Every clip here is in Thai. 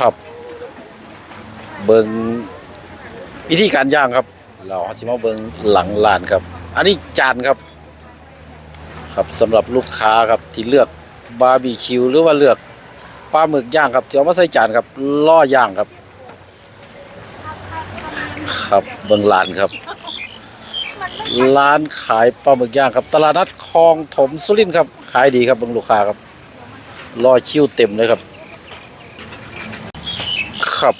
ครับ เบิงวิธีการย่างครับ เราสิมาเบิงหลังร้านครับ อันนี้จานครับ ครับสำหรับลูกค้าครับที่เลือกบาร์บีคิวหรือว่าเลือกปลาหมึกย่างครับจะเอามาใส่จานครับล่อย่างครับ ครับเบิงร้านครับ ร้านขายปลาหมึกย่างครับ ตลาดนัดคลองถมสุรินทร์ครับ ขายดีครับเบิงลูกค้าครับรอคิวเต็มเลยครับ ครับ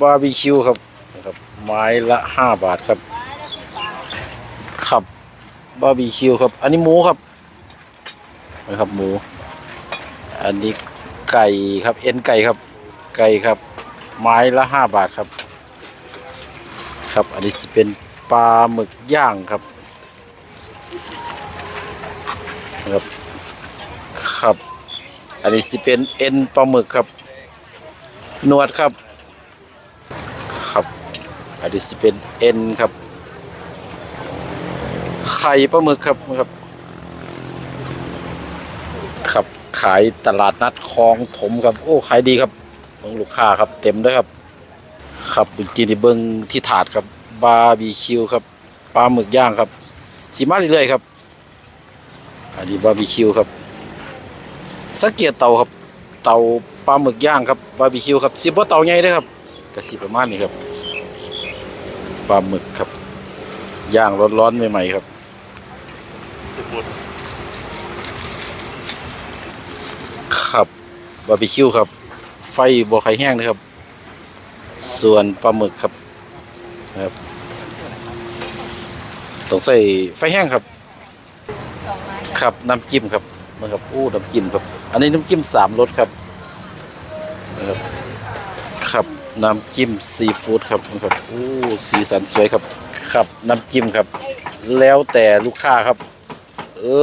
บาร์บีคิวครับนะครับไม้ละห้าบาทครับครับบาร์บีคิวครับ อันนี้หมูครับนะครับหมู อันนี้ไก่ครับเอ็นไก่ครับ ไก่ครับ ไม้ละห้าบาทครับ ครับอันนี้เป็นปลาหมึกย่างครับครับครับ อันนี้สิเป็นเอ็นปลาหมึกครับ นวดครับ ครับอันนี้สิเป็นเอ็นครับ ไข่ปลาหมึกครับครับ ครับขายตลาดนัดคลองถมครับ โอ้ขายดีครับของลูกค้าครับ เต็มด้วยครับ ครับเมื่อกี้นี่เบิ้งที่ถาดครับบาร์บีคิวครับปลาหมึกย่างครับสีมาเรื่อยๆครับอันนี้บาร์บีคิวครับสังเกตเตาครับ เตา ลาหมึกย่างครับบาร์บีคิวครับสิบ่เตาใหญ่เด้ครับกระสิประมาณนี้ครับปลาหมึกครับย่างร้อนๆใหม่ๆครับครับบาร์บีคิวครับ ไฟบ่ไข่แห้งนะครับ ส่วนปลาหมึกครับครับต้องใส่ไฟแห้งครับครับน้ำจิ้มครับนะครับอู้น้ำจิ้มครับ อันนี้น้ำจิ้มสามรสครับ นะครับครับน้ำจิ้มซีฟู้ดครับครับโอ้สีสันสวยครับครับน้ำจิ้มครับ แล้วแต่ลูกค้าครับ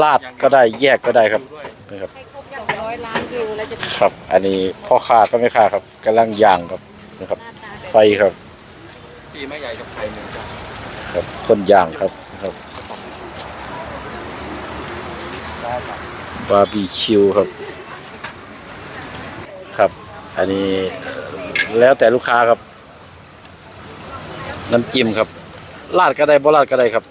ลาดก็ได้แยกก็ได้ครับนะครับ200ล้านวิวแล้วจะครับ อันนี้พ่อค้าก็ไม่ค้าครับกำลังย่างครับนะครับ ไฟครับปีแม่ใหญ่กับไข่หนึ่งจ้ะครับคนย่างครับครับบาร์บีคิวครับ อันนี้เอ่อแล้วแต่ลูกค้าครับ น้ำจิ้มครับราดก็ได้บ่ราดก็ได้ครับ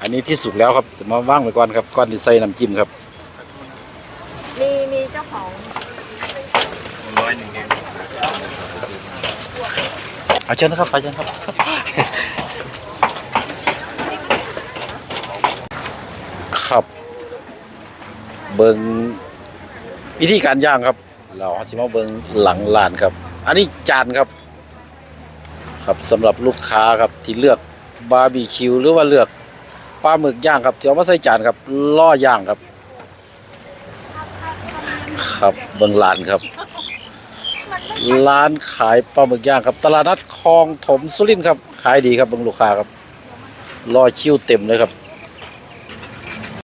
อันนี้ที่สุกแล้วครับจะมาว่างไว้ก่อนครับก่อนที่ใส่น้ำจิ้มครับ มีมีเจ้าของร้อยหนึ่งเองเอาเชิญนะครับไปเชิญครับ ครับ เบิงวิธีการย่างครับ เราสิมาเบิงหลังร้านครับ อันนี้จานครับ ครับสำหรับลูกค้าครับที่เลือกบาร์บีคิวหรือว่าเลือกปลาหมึกย่างครับจะเอามาใส่จานครับล่อย่างครับ ครับเบิงร้านครับ ร้านขายปลาหมึกย่างครับ ตลาดนัดคลองถมสุรินทร์ครับ ขายดีครับเบิงลูกค้าครับรอคิวเต็มเลยครับ